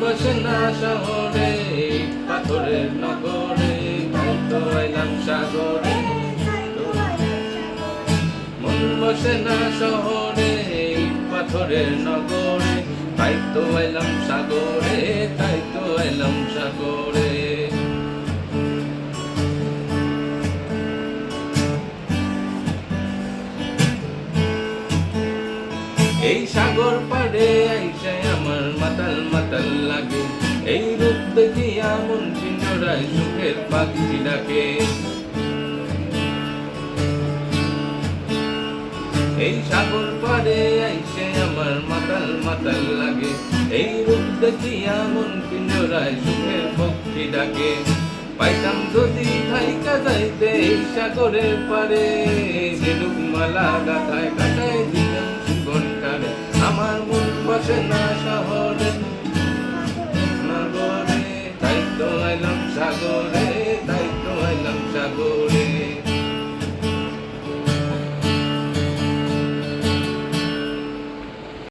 বসে না শহরে পাথরের নগরে তো এলাম সাগরে মন বসে না শহরে পাথরের নগরে তাই তো এলাম সাগরে তাই তো এলাম এই সাগর পাড়ে আইসে আমার মাতাল মাতাল লাগে। এই রূপ দেখিয়া মন পিঞ্জরায় সুখের পাখি ডাকে। এই সাগর পাড়ে আইসে আমার মাতাল মাতাল লাগে। এই রূপ দেখিয়া মন পিঞ্জরায় সুখের পক্ষী ডাকে। পাইতাম যদি থাইকা যাইতে এই সাগরের পারে ঝিনুক মালা গাথায় বসে না শহরে। নগরে তাই তো এলাম সাগরে তাই তো এলাম সাগরে।